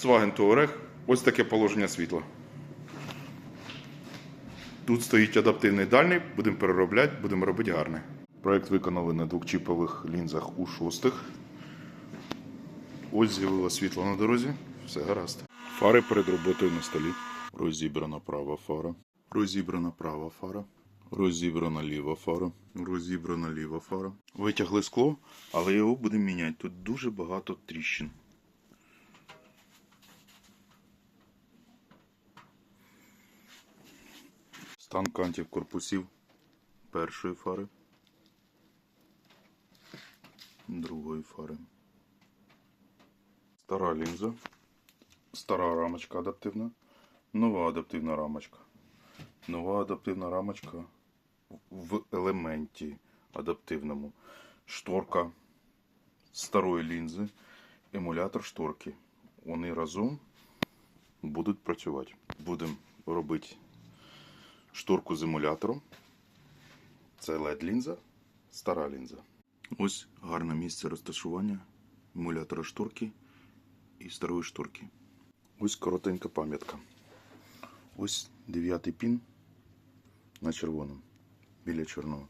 Volkswagen Touareg. Ось таке положення світла. Тут стоїть адаптивний дальний, будемо переробляти, будемо робити гарне. Проект виконали на двохчіпових лінзах у шостих. Ось з'явилось світло на дорозі. Все гаразд. Фари перед роботою на столі. Розібрана права фара. Розібрана права фара. Розібрана ліва фара. Розібрана ліва фара. Витягли скло, але його будемо міняти. Тут дуже багато тріщин. Стан кантів корпусів першої фари. Другої фари. Стара лінза. Стара рамочка адаптивна. Нова адаптивна рамочка. Нова адаптивна рамочка в елементі адаптивному. Шторка старої лінзи. Емулятор шторки. Вони разом будуть працювати. Будемо робити шторку з емулятором. Це LED лінза, стара лінза. Ось гарне місце розташування емулятора шторки і старої шторки. Ось коротенька пам'ятка. Ось дев'ятий пін на червоному, біля чорного.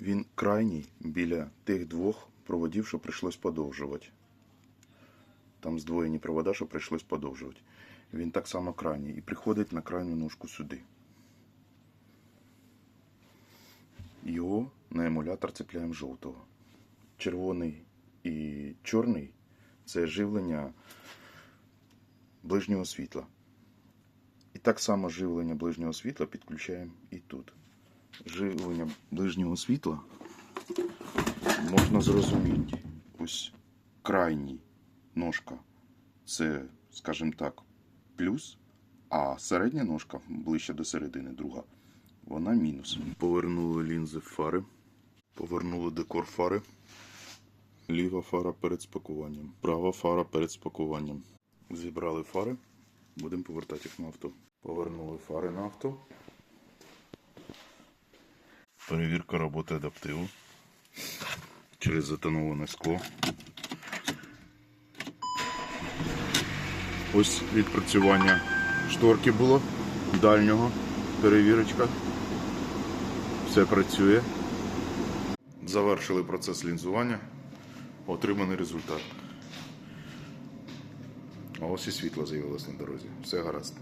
Він крайній біля тих двох проводів, що прийшлось подовжувати. Там здвоєні провода, що прийшлось подовжувати. Він так само крайній і приходить на крайню ножку сюди. Його на емулятор цепляємо жовтого. Червоний і чорний це живлення ближнього світла. І так само живлення ближнього світла підключаємо і тут. Живлення ближнього світла можна зрозуміти. Ось крайній ножка це, скажімо так, плюс, а середня ножка ближче до середини, друга, вона мінус. Повернули лінзи фари, повернули декор фари. Ліва фара перед спакуванням, права фара перед спакуванням. Зібрали фари, будемо повертати їх на авто. Повернули фари на авто. Перевірка роботи адаптиву через затоноване скло. Ось відпрацювання шторки було дальнього. Перевірочка. Все працює. Завершили процес лінзування. Отриманий результат. Ось і світло з'явилось на дорозі. Все гаразд.